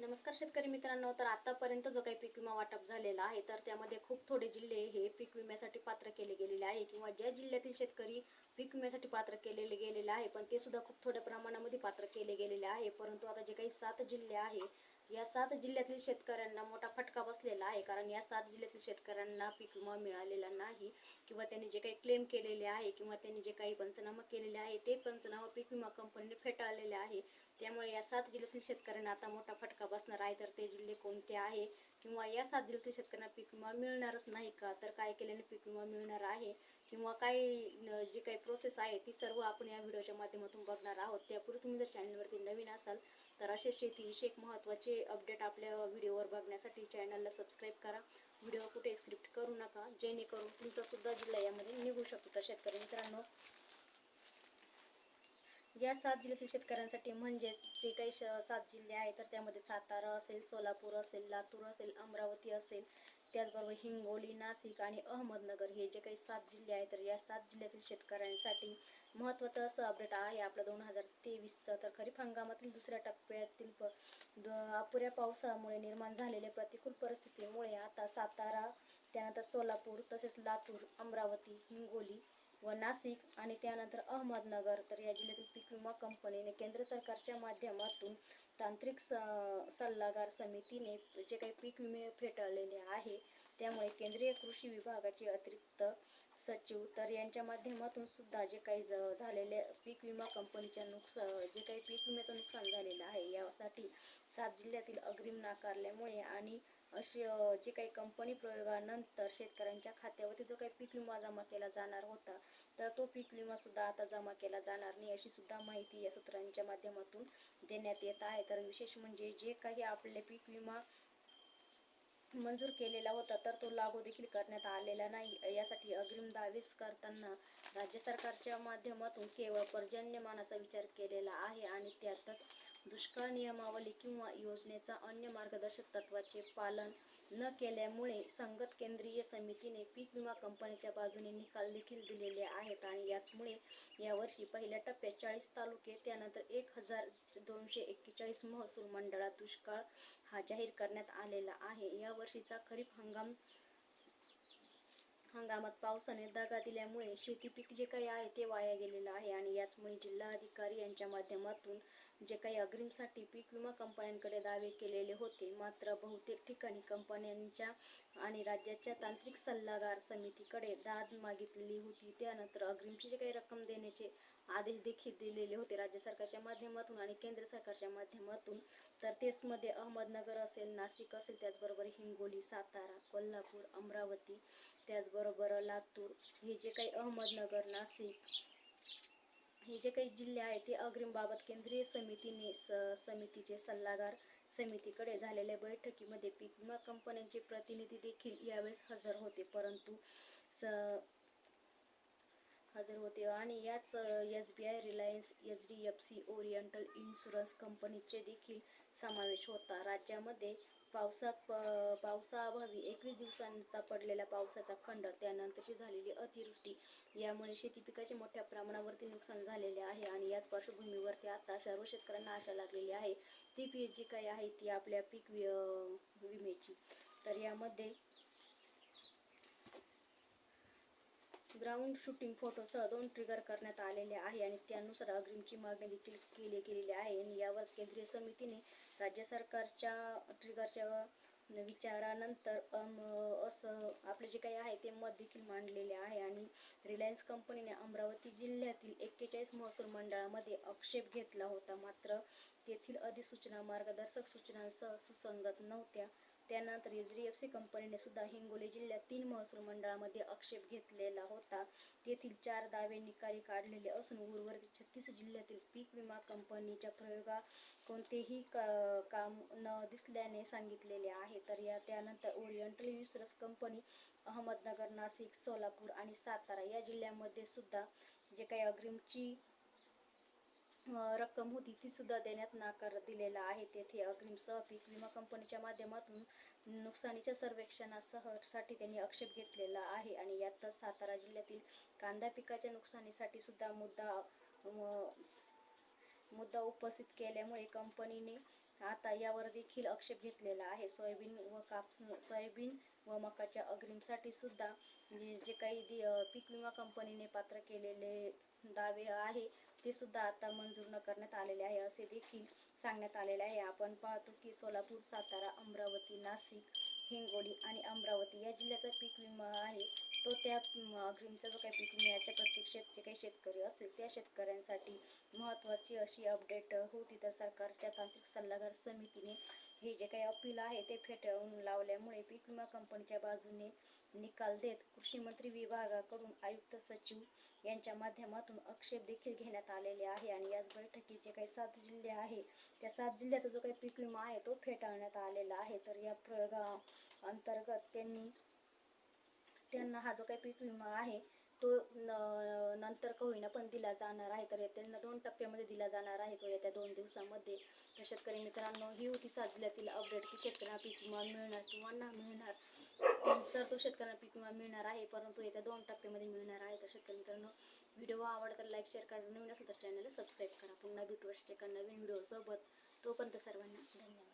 नमस्कार शेतकरी मित्रांनो. तर आतापर्यंत जो काही पीक विमा वाटप झालेला आहे तर त्यामध्ये खूप थोडे जिल्हे हे पीक विम्यासाठी पात्र केले गेलेले आहे किंवा ज्या जिल्ह्यातील शेतकरी पीक विम्यासाठी पात्र केलेले गेलेले आहे पण ते सुद्धा खूप थोड्या प्रमाणामध्ये पात्र केले गेलेले आहे. परंतु आता जे काही सात जिल्हे आहे या सात जिल्ह्यातील शेतकऱ्यांना मोठा फटका बसलेला आहे. कारण या सात जिल्ह्यातील शेतकऱ्यांना पीक विमा मिळालेला नाही किंवा त्यांनी जे काही क्लेम केलेले आहे किंवा त्यांनी जे काही पंचनामा केलेले आहे ते पंचनामा पीक विमा कंपनीने फेटाळलेले आहे. त्यामुळे या सात जिल्ह्यातील शेतकऱ्यांना आता मोठा फटका बसणार आहे. तर ते जिल्हे कोणते आहे? किंवा या सात जिल्ह्यातील शेतकऱ्यांना पीक विमा मिळणारच नाही का? तर काय केल्याने पीक विमा मिळणार आहे? किंवा काय जी काही प्रोसेस आहे ती सर्व आपण या व्हिडिओच्या माध्यमातून बघणार आहोत. त्यापूर्वी तुम्ही जर चॅनलवरती नवीन असाल तर असे शेतीविषयक महत्त्वाचे अपडेट आपल्या व्हिडिओवर बघण्यासाठी चॅनलला सबस्क्राईब करा. व्हिडिओ कुठे स्क्रिप्ट करू नका. जेणेकरून तुमचासुद्धा जिल्हा यामध्ये निघू शकतो. तर शेतकरी मित्रांनो या सात जिल्ह्यातील शेतकऱ्यांसाठी म्हणजेच जे काही श- सात जिल्हे आहेत तर त्यामध्ये सातारा असेल सोलापूर असेल लातूर असेल अमरावती असेल त्याचबरोबर हिंगोली नाशिक आणि अहमदनगर हे जे काही सात जिल्हे आहेत तर या सात जिल्ह्यातील शेतकऱ्यांसाठी महत्त्वाचं असं अपडेट आहे आपलं दोन हजार तेवीसचं. तर खरीप हंगामातील दुसऱ्या टप्प्यातील प द- अपुऱ्या पावसामुळे निर्माण झालेल्या प्रतिकूल परिस्थितीमुळे आता सातारा त्यानंतर सोलापूर तसेच लातूर अमरावती हिंगोली व नाशिक आणि त्यानंतर अहमदनगर. तर या जिल्ह्यातील पीक विमा कंपनीने केंद्र सरकारच्या माध्यमातून तांत्रिक स- सल्लागार समितीने जे काही पीक विमे फेटाळलेले आहे त्यामुळे केंद्रीय कृषी विभागाचे अतिरिक्त सचिव तर यांच्या माध्यमातून सुद्धा जे काही ज- झालेले पीक विमा कंपनीच्या नुकसान जे काही पीक विम्याचं नुकसान झालेलं आहे यासाठी सात जिल्ह्यातील अग्रिम नाकारल्यामुळे आणि अशी जे काही कंपनी प्रयोगानंतर शेतकऱ्यांच्या खात्यावरती जो काही पीक विमा जमा केला जाणार होता तर तो पीक विमा सुद्धा आता जमा केला जाणार नाही अशी सुद्धा माहिती या सूत्रांच्या माध्यमातून देण्यात येत आहे. तर विशेष म्हणजे जे काही आपले पीक विमा मंजूर केलेला होता तर तो लागू देखील करण्यात आलेला नाही. यासाठी अग्रिम दावेच करताना राज्य सरकारच्या माध्यमातून केवळ पर्जन्यमानाचा विचार केलेला आहे आणि त्यातच दुष्काळ नियमावली किंवा योजनेचा अन्य मार्गदर्शक तत्वाचे पालन न केल्यामुळे संगत केंद्रीय समितीने पीक विमा कंपनीच्या बाजूने निकाल देखील दिलेले आहेत आणि याचमुळे यावर्षी पहिल्या टप्प्यात चाळीस तालुके त्यानंतर एक हजार दोनशे एक्केचाळीस महसूल मंडळात दुष्काळ हा जाहीर करण्यात आलेला आहे. यावर्षीचा खरीप हंगाम हंगामात पावसाने दगा दिल्यामुळे शेती पीक जे काही आहे ते वाया गेलेलं आहे आणि याचमुळे जिल्हा अधिकारी यांच्या माध्यमातून जे काही अग्रिमसाठी पीक विमा कंपन्यांकडे दावे केलेले होते मात्र बहुतेक ठिकाणी कंपन्यांच्या आणि राज्याच्या तांत्रिक सल्लागार समितीकडे दाद मागितली होती. त्यानंतर अग्रिमची जे काही रक्कम देण्याचे आदेश देखील दिलेले होते राज्य सरकारच्या माध्यमातून आणि केंद्र सरकारच्या माध्यमातून. तर तेचमध्ये अहमदनगर असेल नाशिक असेल त्याचबरोबर हिंगोली सातारा कोल्हापूर अमरावती त्याचबरोबर लातूर हे जे काही अहमदनगर नाशिक हे जे काही जिल्हे आहेत ते अग्रिमबाबत केंद्रीय समितीने स समितीचे सल्लागार समितीकडे झालेल्या बैठकीमध्ये पीक विमा कंपन्यांचे प्रतिनिधी देखील यावेळेस हजर होते. परंतु स हजर होते. आणि याच S B I Reliance H D F C Oriental Insurance कंपनीचे देखील समावेश होता. राज्यामध्ये पावसात प पावसाअभावी एकवीस दिवसांचा पडलेला पावसाचा खंड त्यानंतरची झालेली अतिवृष्टी यामुळे शेती पिकाचे मोठ्या प्रमाणावरती नुकसान झालेले आहे आणि याच पार्श्वभूमीवरती आता सर्व शेतकऱ्यांना आशा लागलेली आहे. ती पी जी काही आहे ती आपल्या पीक वि विम्याची. तर यामध्ये ग्राउंड शूटिंग फोटोसह दोन ट्रिगर करण्यात आलेले आहे आणि त्यानुसार अग्रिमची मागणी देखील केली गेलेली आहे. आणि यावर केंद्रीय समितीने राज्य सरकारच्या ट्रिगरच्या विचारानंतर असं आपले जे काही आहे ते मत देखील मांडलेले आहे. आणि रिलायन्स कंपनीने अमरावती जिल्ह्यातील एक्केचाळीस महसूल मंडळामध्ये आक्षेप घेतला होता. मात्र तेथील अधिसूचना मार्गदर्शक सूचनांसह सुसंगत नव्हत्या. त्यानंतर एच डी एफ सी कंपनीने सुद्धा हिंगोली जिल्ह्यात तीन महसूल मंडळामध्ये आक्षेप घेतलेला होता. तेथील चार दावे निकाली काढलेले असून उर्वरित छत्तीस जिल्ह्यातील पीक विमा कंपनीच्या प्रयोगा कोणतेही का- काम न दिसल्याने सांगितलेले आहे. तर या त्यानंतर Oriental Insurance company Ahmednagar Nashik Solapur आणि सातारा या जिल्ह्यामध्ये सुद्धा जे काही अग्रिमची रक्कम होती ती सुद्धा देण्यात नाकार दिलेला आहे. तेथे अग्रिमसह पीक विमा कंपनीच्या माध्यमातून नुकसानीच्या सर्वेक्षणासहसाठी त्यांनी आक्षेप घेतलेला आहे आणि यातच सातारा जिल्ह्यातील कांदा पिकाच्या नुकसानीसाठी सुद्धा मुद्दा मुद्दा उपस्थित केल्यामुळे कंपनीने आता यावर देखील आक्षेप घेतलेला आहे. सोयाबीन व कापस सोयाबीन व मकाच्या अग्रिमसाठी सुद्धा जे काही दि- पीक विमा कंपनीने पात्र केलेले दावे आहे ते सुद्धा आता मंजूर न करण्यात आलेले आहे असे देखील सांगण्यात आलेले आहे. आपण पाहतो की सोलापूर सातारा अमरावती नाशिक हिंगोली आणि अमरावती या जिल्ह्याचा पीक विमा आहे. तो त्या अग्रिमचा जो काही पीक विम्याच्या प्रत्येक शेत जे काही शेतकरी असतील त्या शेतकऱ्यांसाठी महत्त्वाची अशी अपडेट होती. तर सरकारच्या तांत्रिक सल्लागार समितीने हे जे काही अपील आहे ते फेटाळून लावल्यामुळे पीक विमा कंपनीच्या बाजूने निकाल देत कृषी मंत्री विभागाकडून आयुक्त सचिव यांच्या माध्यमातून आक्षेप देखील घेण्यात आलेले आहे. आणि याच बैठकीत जे काही सात जिल्हे आहे त्या सात जिल्ह्याचा जो काही पीक विमा आहे तो फेटाळण्यात आलेला आहे. तर या प्रयोगा अंतर्गत त्यांनी त्यांना हा जो काही पीक विमा आहे तो न- नंतर का होईना पण दिला जाणार आहे. तर त्यांना दोन टप्प्यामध्ये दिला जाणार आहे. तो येत्या दोन दिवसामध्ये. तर शेतकरी मित्रांनो ही होती सात जिल्ह्यातील अपडेट की शेतकऱ्यांना पीक विमा मिळणार किंवा ना मिळणार. तर तो शेतकऱ्यांना पीक विमा मिळणार आहे परंतु येत्या दोन टप्प्यामध्ये मिळणार आहे. तर शेतकरी मित्रांनो व्हिडिओ आवडला तर लाईक शेअर करा. नवीन असेल तर चॅनलला सबस्क्राईब करा. पुन्हा भेटू अशा नवीन व्हिडिओसोबत तोपर्यंत सर्वांना धन्यवाद.